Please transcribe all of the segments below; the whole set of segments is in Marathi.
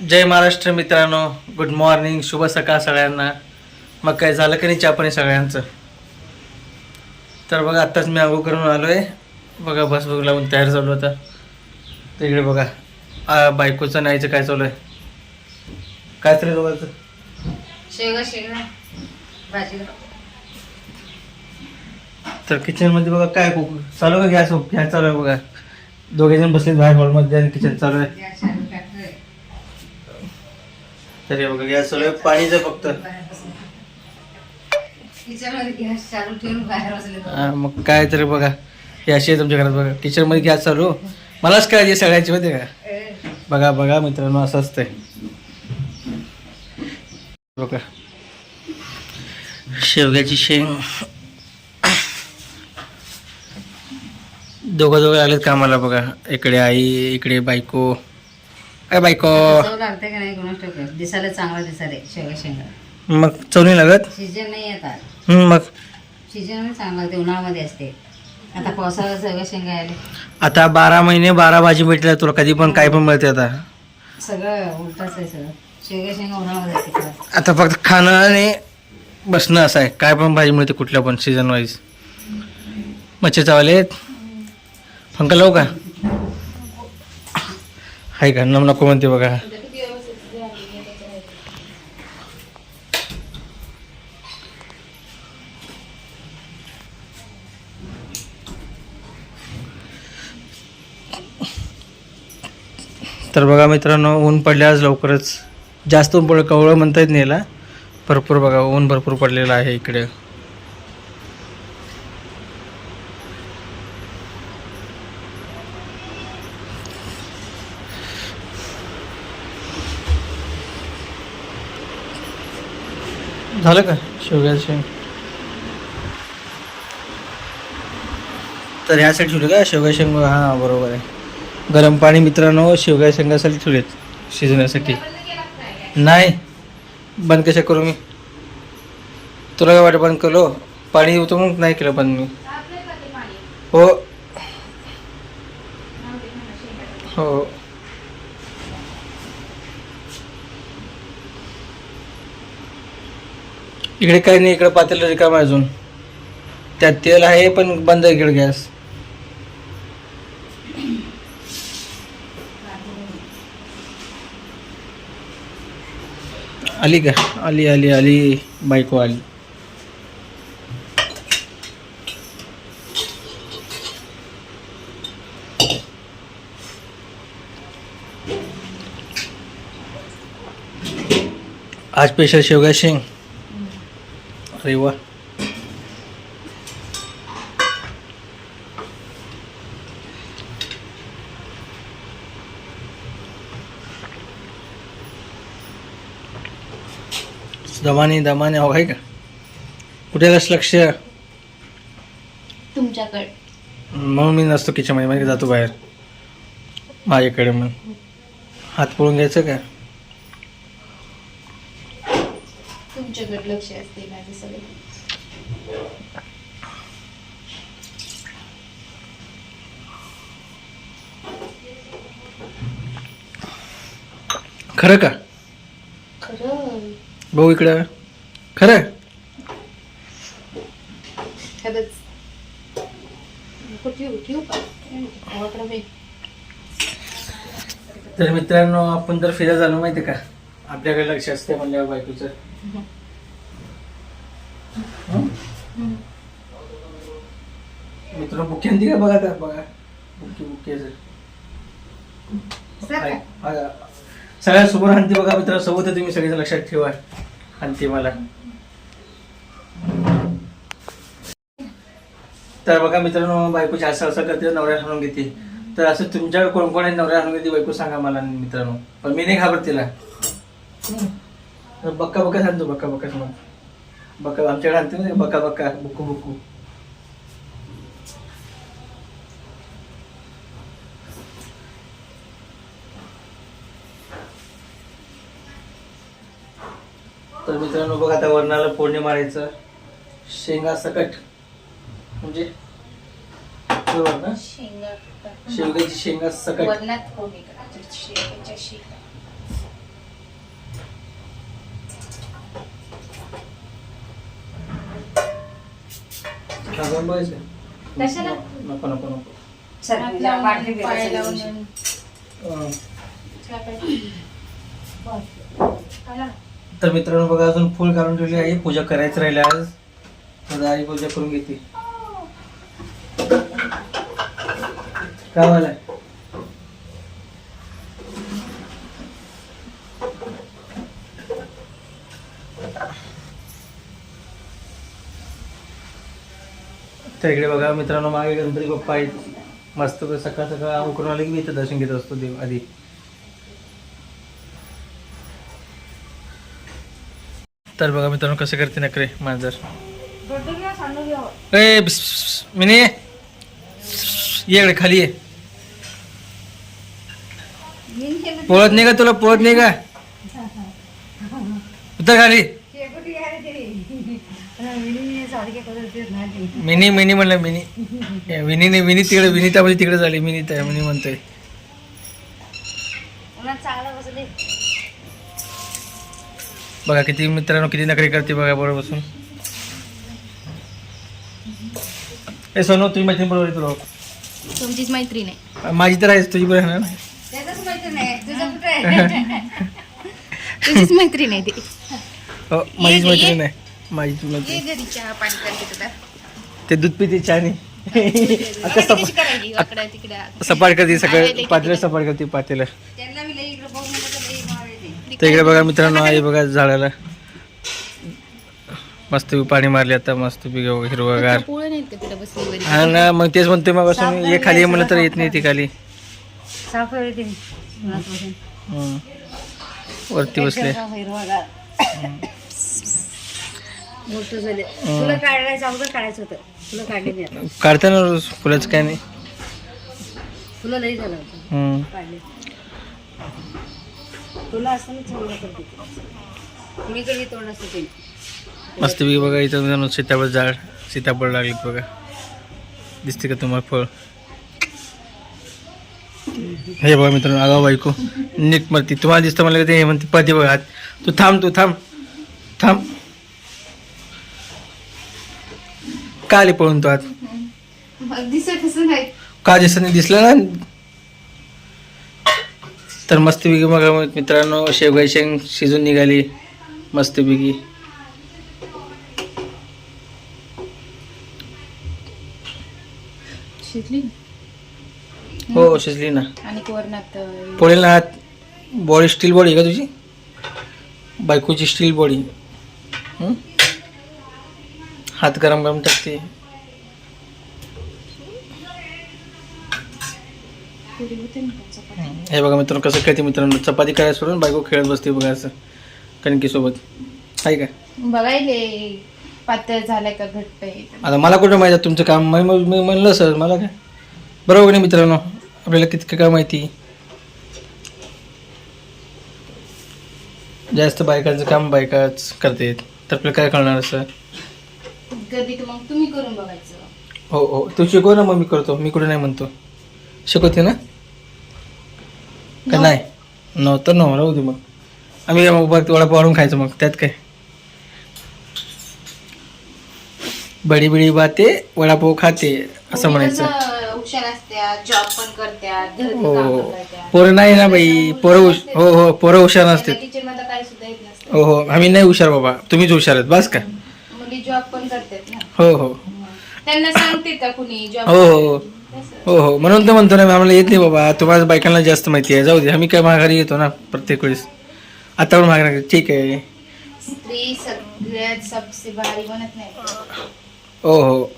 जय महाराष्ट्र मित्रांनो. गुड मॉर्निंग शुभ सकाळ सगळ्यांना. मग काय झालं की नाही चापणी सगळ्यांचं? तर बघा आत्ताच मी आंघोळ करून आलो आहे बघा बस बघ लावून तयार झालो होता तर इकडे बघा बायकोचं न्यायचं काय चालू आहे? काय चालू आहे दोघांचं? शेंगा शेंगा. भाजी तर किचनमध्ये बघा काय कुक चालू आहे गॅस? गॅस चालू आहे बघा. दोघे जण बसले बाहेर हॉलमध्ये आणि किचन चालू आहे. चालू. तर बघा गॅस आहे पाणीचं फक्त. हा, मग काय तरी बघा. हे अशी आहे तुमच्या घरात बघा. किचनमध्ये गॅस चालू. मलाच काळजी आहे सगळ्यांची माहिती आहे का? बघा बघा मित्रांनो असं असतंय. बघा. शेवग्याची शेंग. दोघं दोघं आलेत कामाला बघा. इकडे आई इकडे बायको. काय बायको. चव लागते का नाही दिसायला चांगला दिसायला शेंगा शेंगा. मग चवणी लागत? सीजन नाही येतात मग? सीजन चांगलं लागते उन्हाळ्यामध्ये असते. आता पावसाळ्यात सगळ्या शेंगा आले. आता बारा महिने बारा भाजी भेटल्या तुला कधी पण काय पण मिळते आता. सगळं उलटाच आहे सगळं. शेंगा शेंगा उन्हाळ्यामध्ये असते खरं. आता फक्त खाणं आणि बसणं असं आहे. काय पण भाजी मिळते कुठल्या पण सीझन वाईज मच्छी चावले पंख लावू का? आहे का? नम नको म्हणते बघा. तर बघा मित्रांनो ऊन पडले आज लवकरच. जास्त ऊन पडलं कवळं म्हणता येत नाही भरपूर बघा ऊन भरपूर पडलेलं आहे इकडे. झालं का? शेवग्याचं शेंग तर ह्या साईड ठेवलं का? शेवगा शेंग हां बरोबर आहे. गरम पाणी मित्रांनो शेवगा शेंगासाठी ठेवलेत शिजण्यासाठी नाही बंद कशा करू मी? तुला काय वाटतं बंद केलो पाणी होतं मग नाही केलं बंद मी. हो इकडे काही नाही इकडे पातेलं रिकाम अजून. त्यात तेल आहे पण बंद आहे इकडे गॅस. आली का? आली आली आली. बायको आली. आज स्पेशल शेवगा शेंग. अरे वा दमाने दमाने अहो आहे का? कुठे लक्ष लक्ष? तुमच्याकडे. म्हणून मी नसतो किचनमध्ये मध्ये जातो बाहेर. माझ्याकडे मग हात पळून घ्यायचं का? तुमच्याकडे लक्ष असते माझे सगळे. खरं का? खरं. भाऊ इकडं. खरं? खरंच. तर मित्रांनो आपण जर फिरायला झालो माहिती का? आपल्याकडे लक्ष असते म्हणल्यावर बायकोचं. बुके आणते का? बघा बघा. बुके बुके सर का? सगळ्या सोबत आणते बघा मित्र सोबत तुम्ही सगळे लक्षात ठेवा. आणते मला. तर बघा मित्रांनो बायको जास्त असं करते नवऱ्या हाणून घेते. तर असं तुमच्याकडे कोण कोण आहे नवऱ्या हाणून घेते बायको सांगा मला मित्रांनो. पण मी नाही घाबरत तिला. बक्का बक्का सांगतो बक्का बक्का मग बक्का आमच्याकडे आणते ना बक्का बक्का बुक्कू बुक्कू तर मित्रांनो बघा आता वरणाला फोडणी मारायचं. शेंगा सकट. म्हणजे शेवग्याची शेंगा सकट. शेंगा. नको नको नको. तर मित्रांनो बघा अजून फुल काढून ठेवली आहे. पूजा करायचं राहिली आज. माझा आई पूजा करून घेते. काय झालंय तर इकडे बघा मित्रांनो मागे गणपती बाप्पा आहेत. मस्त सकाळ सकाळ उकरून आले की मी इथं दर्शन घेत असतो देव आधी. तर बघा मित्रांनो कसं करते नकरे मांजर. ए. मिनी. ये खाली ये. पळत नाही का तुला? पळत नाही का? उतर खाली. मिनी मिनी म्हणलं मिनी. विनी नाही विनी तिकडे विनीता म्हणजे तिकडे झाली. मिनी त्या मिनी म्हणतोय. बघा किती मित्रांनो किती नकरी करते बघा बरोबर बसून. ए सोनू तुझी मैत्रीण बरोबर तुला. तुमचीच मैत्रीण आहे. माझी तर आहेस तुझी बरोबर आहे ना? त्याचंच माहिती नाही तुझं कुठं आहे? तुझीच मैत्रीण आहे ती. हो माझीच मैत्रीण आहे. माझीच ये मैत्रीण. घरी चहा पाणी करते तुला. ते दूध पिते चहानी. आता सपाट करते सगळं पातेलं सपाट करते पातेलं त्यांना मी लई इकडं बघून नका तर लई मार येते. तर इकडे बघा मित्रांनो आई बघा झाडाला. मस्त पाणी मारले आता मस्त हिरवगार. हा ना मग तेच म्हणतोय मग असं ये खाली म्हणलं तर येत नाही ती खाली. वरती बसले. साफ हिरवागार. मोठं झाले. तुला तुला मी तोंड असतं मस्त बी बघा इथं सीताफळ झाड सीताफळ लागले बघा. दिसते का तुम्हाला फळ? हे बघा मित्रांनो आगाव बायको. नीट मरती. तुम्हाला दिसतं मला ते हे म्हणते पती बघा हात. तू थांब तू थांब. थांब. का आली पळून तो दिसतच नाही. का दिसत नाही? दिसलं ना? तर मस्तपैकी मग मित्रांनो शेवगाई शेंग शिजून निघाली. मस्तपैकी. शिजली? हो शिजली ना. आणि पोळीला ना हात बॉडी स्टील बॉडी का तुझी? बायकोची स्टील बॉडी? हात गरम गरम टाकते. होते ना. हे बघा मित्रांनो कसं खेळते मित्रांनो. चपाती करायला सोडून बायको खेळत बसते बघा असं. कणकीसोबत आहे का? बघायले पातळ झालाय का घट्ट आहे? आता मला कुठं माहिती आहे तुमचं काम? मी मी- मी म्हणलं सर मला काय? बरोबर नाही मित्रांनो? आपल्याला कितकं काय माहिती? जास्त बायकांचं काम बायकाच करते तर आपल्याला काय कळणार असं कधी तर मग तुम्ही करून बघायचं. हो हो. तू शिकव ना मग मी करतो. मी कुठे नाही म्हणतो. शिकवते ना? का. नाही. नव्हतं न राहू दे मग. आम्ही मग बघ वडापाव वाढून खायचं मग त्यात काय? बडी बिडी बाते वडापाव खाते असं म्हणायचं. हुशार असत्या जॉब पण करत्या घरी हो. काम पण करत्या. पोरं नाही ना बाई पोरं हुश हो हो पोरं हुशार नसते सुद्धा येत हो हो आम्ही नाही हुशार बाबा तुम्हीच हुशार आहेत बस का? मुली जॉब पण करतात ना. हो हो. त्यांना सांगते का कुणी जॉब हो हो हो. हो हो. म्हणून तर म्हणतो ना आम्हाला येत नाही बाबा. तुम्हाला बायकांना जास्त माहिती आहे. जाऊ दे. आम्ही काय माघारी येतो ना प्रत्येक वेळेस. आता पण माघारी ठीक आहे. स्त्री सगळ्यात सबसे भारी म्हणत नाही. हो हो.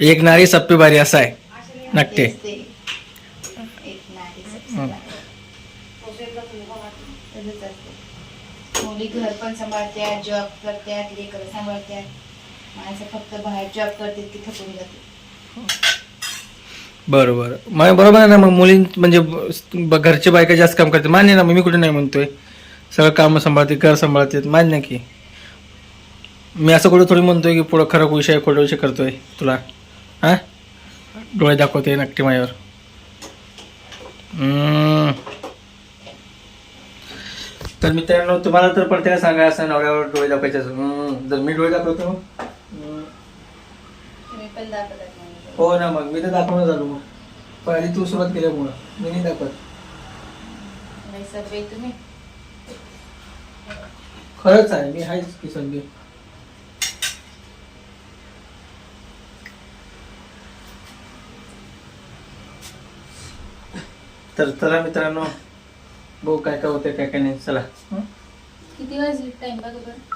एक नारी सप्पी बारी असा आहे. नाट्य तेच ते. एक नारी सबसे हं. भारी. तसंच असतं. मुली घर पण सांभाळत्यात जॉब लेकर माणसं फक्त बाहेर जॉब करतात की थकून जाते बरं बरं मग बरोबर आहे ना मग मुलीं म्हणजे ब- घरचे बायका जास्त काम करते मान्य ना मग मी कुठे नाही म्हणतोय सगळं कामं सांभाळते घर सांभाळते मान्य की मी असं कुठं थोडी म्हणतोय की पुढं खरं विषय खोटं विषय करतोय तुला हा डोळे दाखवते नक्की माझ्यावर हम्म. तर मित्रांनो तुम्हाला तर प्रत्येक सांगा असं नवऱ्यावर डोळे दाखवायचे असं. हम्म. जर मी डोळे दाखवतो हम्म. तुम्ही पण दाखवतात हो ना मग मी तर दाखवणं झालो मग. पहिली तू सुरुवात केल्यामुळं मी नाही दाखवत. नाही सगळे तुम्ही. खरंच आहे मी आहेच की संगे तर चला मित्रांनो बघू काय काय होते काय काय नाही. चला. हं? किती वाजले? टाइम बघा बरं.